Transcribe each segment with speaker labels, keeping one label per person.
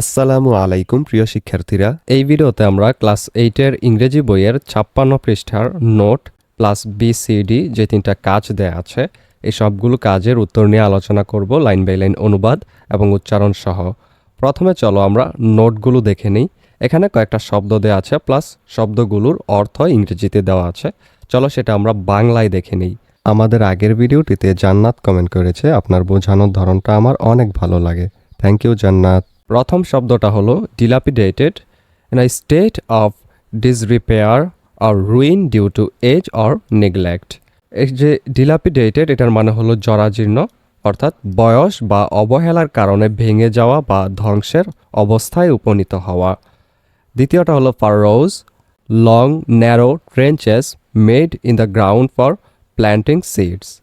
Speaker 1: আসসালামু আলাইকুম, প্রিয় শিক্ষার্থীরা। এই ভিডিওতে আমরা ক্লাস এইটের ইংরেজি বইয়ের ছাপ্পান্ন পৃষ্ঠার নোট প্লাস বিসিডি যে তিনটা কাজ দেয়া আছে, এই সবগুলো কাজের উত্তর নিয়ে আলোচনা করব লাইন বাই লাইন অনুবাদ এবং উচ্চারণ সহ। প্রথমে চলো আমরা নোটগুলো দেখে নিই। এখানে কয়েকটা শব্দ দেওয়া আছে প্লাস শব্দগুলোর অর্থ ইংরেজিতে দেওয়া আছে। চলো সেটা আমরা বাংলায় দেখে নিই। আমাদের আগের ভিডিওটিতে জান্নাত কমেন্ট করেছে, আপনার বোঝানোর ধরনটা আমার অনেক ভালো লাগে। থ্যাংক ইউ জান্নাত। প্রথম শব্দটা হলো dilapidated in a state of disrepair R ruin due to age or neglect এই যে ডিলাপিডেটেড এটার মানে হলো জরাজীর্ণ, অর্থাৎ বয়স বা অবহেলার কারণে ভেঙে যাওয়া বা ধ্বংসের অবস্থায় উপনীত হওয়া। দ্বিতীয়টা হলো furrows long narrow trenches made in the ground for planting seeds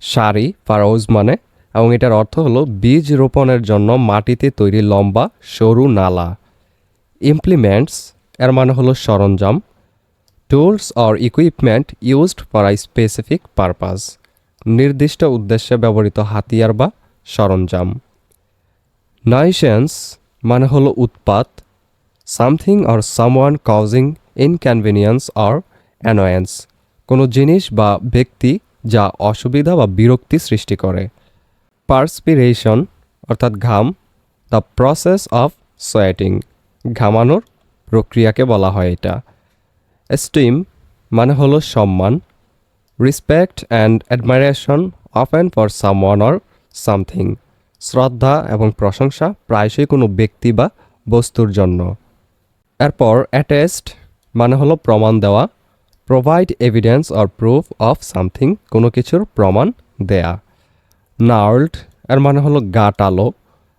Speaker 1: সারি ফারোজ মানে এবং এটার অর্থ হলো বীজ রোপণের জন্য মাটিতে তৈরি লম্বা, সরু নালা। ইমপ্লিমেন্টস এর মানে হলো সরঞ্জাম। Tools or equipment used for a specific purpose নির্দিষ্ট উদ্দেশ্যে ব্যবহৃত হাতিয়ার বা সরঞ্জাম। নাইসেন্স মানে হলো উৎপাত। Something or someone causing inconvenience or annoyance কোনো জিনিস বা ব্যক্তি যা অসুবিধা বা বিরক্তি সৃষ্টি করে। পার্সপিরেশন অর্থাৎ ঘাম দ্য প্রসেস অফ সোয়েটিং ঘামানোর প্রক্রিয়াকে বলা হয় এটা। স্টিম মানে হলো সম্মান respect and admiration often for someone or something শ্রদ্ধা এবং প্রশংসা প্রায়শই কোনো ব্যক্তি বা বস্তুর জন্য। এরপর অ্যাটেস্ট মানে হলো প্রমাণ দেওয়া provide evidence or proof of something কোনো কিছুর প্রমাণ দেয়া। নার্লড এর মানে হলো গাটালো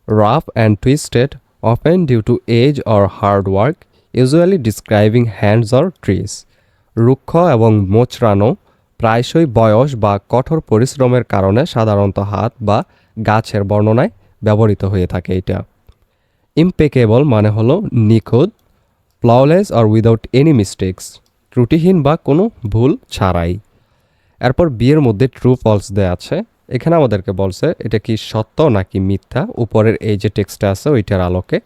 Speaker 1: rough and twisted often due to age or hard work usually describing hands or trees রুক্ষ এবং মোচড়ানো, প্রায়শই বয়স বা কঠোর পরিশ্রমের কারণে সাধারণত হাত বা গাছের বর্ণনায় ব্যবহৃত হয়ে থাকে এটা। ইমপেকেবল মানে হলো নিখুঁত ফ্লাওলেস আর উইদাউট এনি মিস্টেক্স ত্রুটিহীন বা কোনো ভুল ছাড়াই। এরপর বিয়ের মধ্যে ট্রু ফলস দেয়া আছে। এখানে আমাদেরকে বলছে, এটা কি সত্য নাকি মিথ্যা? উপরের এই যে টেক্সটটা আছে, ওইটার আলোকে।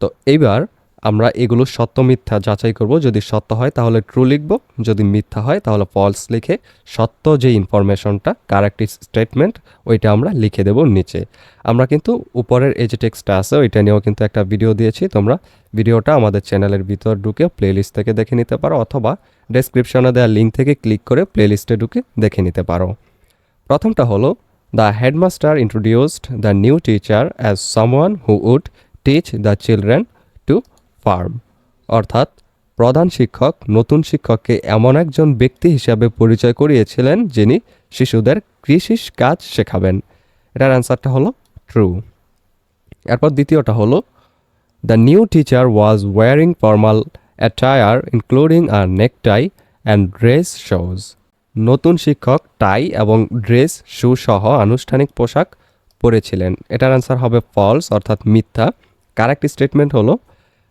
Speaker 1: তো এইবার আমরা এগুলো সত্য, মিথ্যা যাচাই করব। যদি সত্য হয়, তাহলে ট্রু লিখব। যদি মিথ্যা হয়, তাহলে ফলস লিখে সত্য যে ইনফরমেশনটা কারেক্ট স্টেটমেন্ট ওইটা আমরা লিখে দেব নিচে। আমরা কিন্তু উপরের এই যে টেক্সটটা আছে, ওইটা নিয়েও কিন্তু একটা ভিডিও দিয়েছি। তোমরা ভিডিওটা আমাদের চ্যানেলের ভিতর ঢুকে প্লেলিস্ট থেকে দেখে নিতে পারো, অথবা ডেসক্রিপশনে দেওয়া লিঙ্ক থেকে ক্লিক করে প্লেলিস্টে ঢুকে দেখে নিতে পারো। প্রথমটা হলো the headmaster introduced the new teacher as someone who would teach the children to farm অর্থাৎ, প্রধান শিক্ষক নতুন শিক্ষককে এমন একজন ব্যক্তি হিসাবে পরিচয় করিয়েছিলেন যিনি শিশুদের কৃষি কাজ শেখাবেন। এটার অ্যান্সারটা হলো ট্রু এরপর দ্বিতীয়টা হলো the new teacher was wearing formal attire including a necktie and dress shoes নতুন শিক্ষক, টাই এবং ড্রেস, শু সহ আনুষ্ঠানিক পোশাক পরেছিলেন। এটার অ্যান্সার হবে ফলস অর্থাৎ মিথ্যা। কারেক্ট স্টেটমেন্ট হলো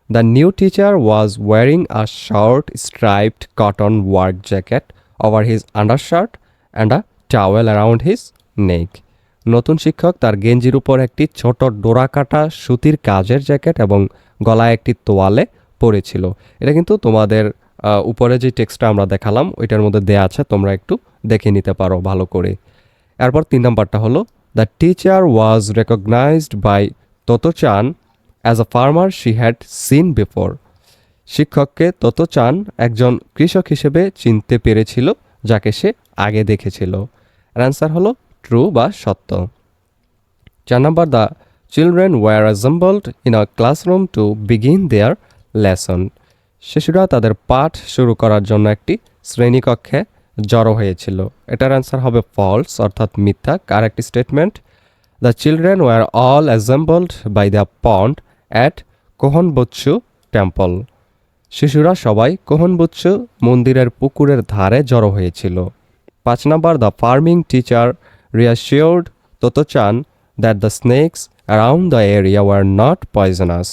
Speaker 1: the new teacher was wearing a short striped cotton work jacket over his undershirt and a towel around his neck নতুন শিক্ষক তার গেঞ্জির উপর একটি ছোট ডোরাকাটা সুতির কাজের জ্যাকেট এবং গলায় একটি তোয়ালে পরেছিল। এটা কিন্তু তোমাদের উপরে যে টেক্সটটা আমরা দেখালাম, ওইটার মধ্যে দেয়া আছে, তোমরা একটু দেখে নিতে পারো ভালো করে। এরপর তিন নম্বরটা হলো the teacher was recognised by Tottochan as a farmer she had seen before শিক্ষককে তোতোচান একজন কৃষক হিসেবে চিনতে পেরেছিল, যাকে সে আগে দেখেছিল। অ্যান্সার হলো ট্রু বা সত্য। চার নম্বর the children were assembled in a classroom to begin their lesson শিশুরা তাদের পাঠ শুরু করার জন্য একটি শ্রেণীকক্ষে জড়ো হয়েছিল। এটার অ্যান্সার হবে ফলস অর্থাৎ মিথ্যা। একটি statement the children were all assembled by the pond at Kuhonbutsu temple শিশুরা সবাই কোহনবচ্ছু মন্দিরের পুকুরের ধারে জড়ো হয়েছিল। পাঁচ নম্বর the farming teacher reassured Tottochan that the snakes around the area were not poisonous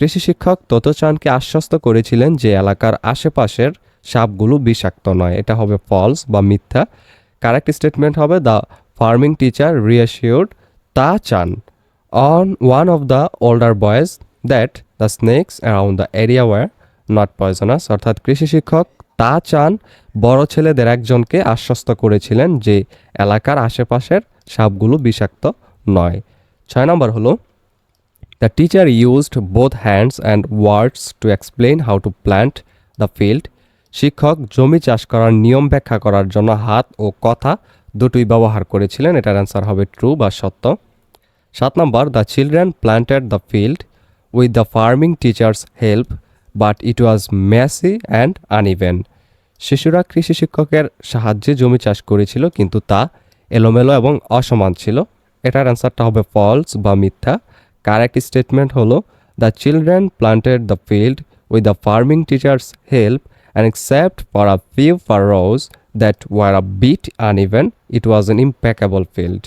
Speaker 1: কৃষি শিক্ষক তোতোচানকে আশ্বস্ত করেছিলেন যে এলাকার আশেপাশের সাপগুলো বিষাক্ত নয়। এটা হবে ফলস বা মিথ্যা। কারেক্ট স্টেটমেন্ট হবে the farming teacher reassured Tottochan on one of the older boys that the snakes around the area were not poisonous অর্থাৎ কৃষি শিক্ষক তা চান বড় ছেলেদের একজনকে আশ্বস্ত করেছিলেন যে এলাকার আশেপাশের সাপগুলো বিষাক্ত নয়। ছয় নম্বর হলো the teacher used both hands and words to explain how to plant the field শিক্ষক জমি চাষ করার নিয়ম ব্যাখ্যা করার জন্য হাত ও কথা দুটোই ব্যবহার করেছিলেন। এটার অ্যান্সার হবে ট্রু বা সত্য। সাত নম্বর the children planted the field with the farming teacher's help but it was messy and uneven শিশুরা কৃষি শিক্ষকের সাহায্যে জমি চাষ করেছিল, কিন্তু তা এলোমেলো এবং অসমান ছিল। এটার অ্যান্সারটা হবে ফলস বা মিথ্যা। কারেক্ট স্টেটমেন্ট হলো the children planted the field with the farming teacher's help and except for a few rows that were a bit uneven it was an impeccable field.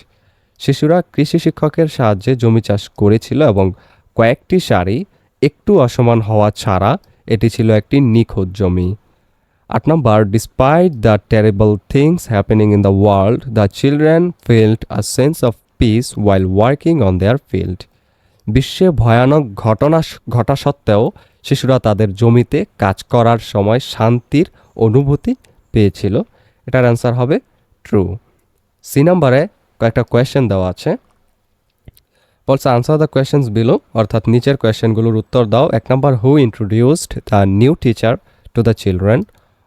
Speaker 1: শিশুরা কৃষি শিক্ষকের সাহায্যে জমি চাষ করেছিল এবং কয়েকটি সারি একটু অসমান হওয়া ছাড়া এটি ছিল একটি নিখোঁজ জমি। আট নম্বর despite the terrible things happening in the world the children field a sense of peace while working on their field বিশ্বে ভয়ানক ঘটনা ঘটা সত্ত্বেও শিশুরা তাদের জমিতে কাজ করার সময় শান্তির অনুভূতি পেয়েছিল। এটার অ্যান্সার হবে ট্রু সি নাম্বারে কয়েকটা কোয়েশ্চেন দেওয়া আছে। বলছে আনসার দ্য কোয়েশ্চেন্স বিলো অর্থাৎ নিচের কোয়েশ্চেনগুলোর উত্তর দাও। এক নম্বর who introduced the new teacher to the children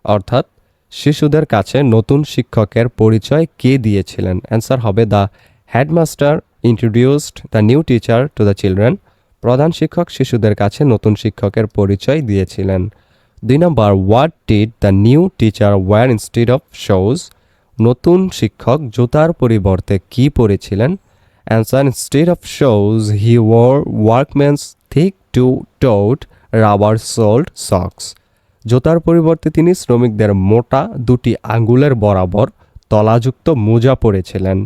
Speaker 1: অর্থাৎ শিশুদের কাছে নতুন শিক্ষকের পরিচয় কে দিয়েছিলেন? অ্যান্সার হবে the headmaster introduced the new teacher to the children প্রধান শিক্ষক শিশুদের কাছে নতুন শিক্ষকের পরিচয় দিয়েছিলেন। দুই নম্বর what did the new teacher wear instead of shoes নতুন শিক্ষক জুতার পরিবর্তে কি পরেছিলেন? Answer instead of shoes he wore workman's thick two toed rubber soled socks জুতার পরিবর্তে তিনি শ্রমিকদের মোটা দুটি আঙ্গুলের বরাবর তলাযুক্ত মোজা পরেছিলেন।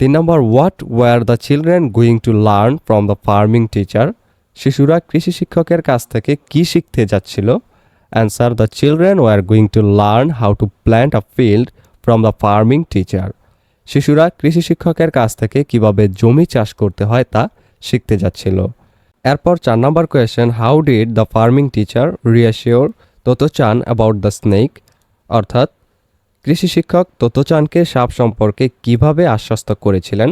Speaker 1: তিন নম্বর what were the children going to learn from the farming teacher শিশুরা কৃষি শিক্ষকের কাছ থেকে কি শিখতে যাচ্ছিল? Answer the children were going to learn how to plant a field from the farming teacher শিশুরা কৃষি শিক্ষকের কাছ থেকে কীভাবে জমি চাষ করতে হয় তা শিখতে যাচ্ছিল। এরপর চার নম্বর question how did the farming teacher reassure Tottochan about the snake অর্থাৎ কৃষি শিক্ষক তোতোচানকে সাপ সম্পর্কে কীভাবে আশ্বস্ত করেছিলেন?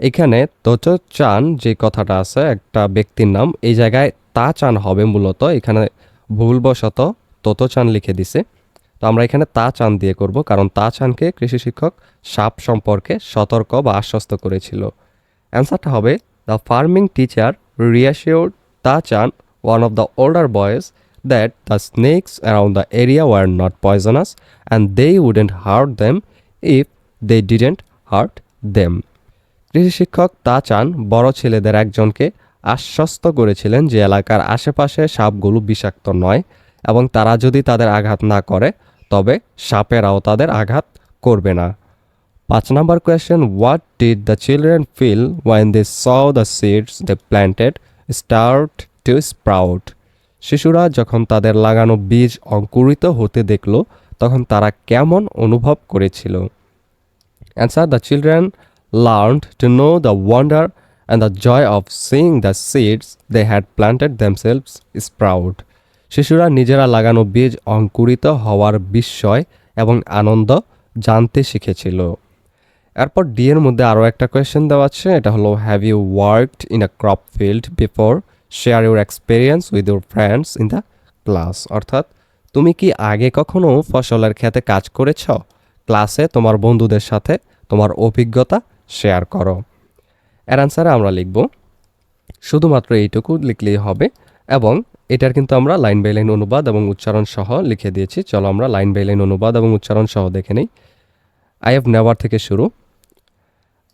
Speaker 1: এখানে তোতোচান যে কথাটা আছে, একটা ব্যক্তির নাম, এই জায়গায় তা চান হবে মূলত, এখানে ভুলবশত তোতোচান লিখে দিছে। তো আমরা এখানে তা চান দিয়ে করব, কারণ তা চানকে কৃষি শিক্ষক সাপ সম্পর্কে সতর্ক বা আশ্বস্ত করেছিল। অ্যান্সারটা হবে, the farming teacher reassure Tottochan, one of the older boys that the snakes around the area were not poisonous and they wouldn't hurt them if they didn't hurt them কৃষি শিক্ষক তা চান বড় ছেলেদের একজনকে আশ্বস্ত করেছিলেন যে এলাকার আশেপাশে সাপগুলো বিষাক্ত নয় এবং তারা যদি তাদের আঘাত না করে, তবে সাপেরাও তাদের আঘাত করবে না। পাঁচ নম্বর question, what did the children feel when they saw the seeds they planted start to sprout? শিশুরা যখন তাদের লাগানো বীজ অঙ্কুরিত হতে দেখল, তখন তারা কেমন অনুভব করেছিল? Answer the children learned to know the wonder and the joy of seeing the seeds they had planted themselves sprout শিশুরা নিজেরা লাগানো বীজ অঙ্কুরিত হওয়ার বিস্ময় এবং আনন্দ জানতে শিখেছিল। এরপর ডি এর মধ্যে আরও একটা কোয়েশ্চেন দেওয়া আছে, এটা হলো have you worked in a crop field before share your experience with your friends in the class অর্থাৎ, তুমি কি আগে কখনো ফসলের খেতে কাজ করেছ? ক্লাসে তোমার বন্ধুদের সাথে তোমার অভিজ্ঞতা শেয়ার করো। এর অ্যান্সারে আমরা লিখব, শুধুমাত্র এইটুকু লিখলেই হবে এবং এটার কিন্তু আমরা লাইন বাই লাইন অনুবাদ এবং উচ্চারণ সহ লিখে দিয়েছি। চলো আমরা লাইন বাই লাইন অনুবাদ এবং উচ্চারণ সহ দেখে নিই। আই হ্যাভ নেভার থেকে শুরু।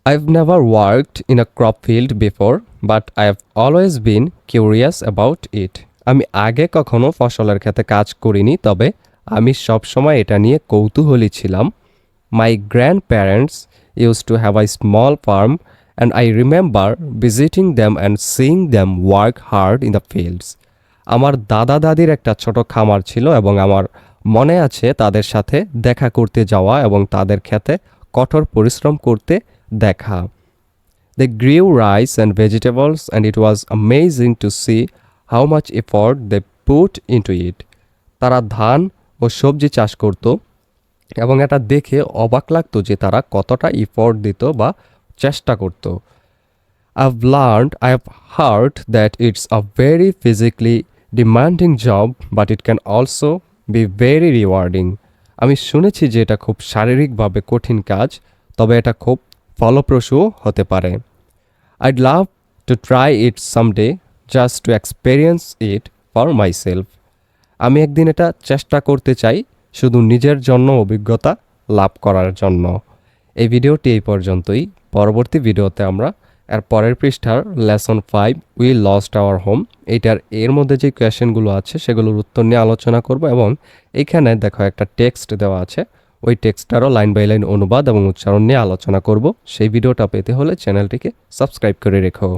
Speaker 1: I have never worked in a crop field before but I have always been curious about it আমি আগে কখনো ফসলের ক্ষেতে কাজ করিনি, তবে আমি সবসময় এটা নিয়ে কৌতূহলী ছিলাম। My grandparents used to have a small farm and I remember visiting them and seeing them work hard in the fields আমার দাদা দাদির একটা ছোট খামার ছিল, এবং আমার মনে আছে তাদের সাথে দেখা করতে যাওয়া এবং তাদের খেতে কঠোর পরিশ্রম করতে দেখা। They grew rice and vegetables, and it was amazing to see how much effort they put into it. তারা ধান ও সবজি চাষ করত এবং এটা দেখে অবাক লাগতো যে তারা কতটা ইফোর্ট দিত বা চেষ্টা করত I've learned I have heard that it's a very physically demanding job but it can also be very rewarding আমি শুনেছি যে এটা খুব শারীরিকভাবে কঠিন কাজ তবে এটা খুব ফলপ্রসূও হতে পারে। I'd love to try it someday just to experience it for myself. আমি একদিন এটা চেষ্টা করতে চাই শুধু নিজের জন্য অভিজ্ঞতা লাভ করার জন্য। এই ভিডিওটি এই পর্যন্তই। পরবর্তী ভিডিওতে আমরা এর পরের পৃষ্ঠার lesson five, we lost our home, এইটার এর মধ্যে যে কোয়েশ্চেনগুলো আছে সেগুলোর উত্তর নিয়ে আলোচনা করব এবং এইখানে দেখো একটা টেক্সট দেওয়া আছে। ওই টেক্সটারও লাইন বাই লাইন অনুবাদ এবং উচ্চারণ নিয়ে আলোচনা করব। সেই ভিডিওটা পেতে হলে চ্যানেলটিকে সাবস্ক্রাইব করে রেখো।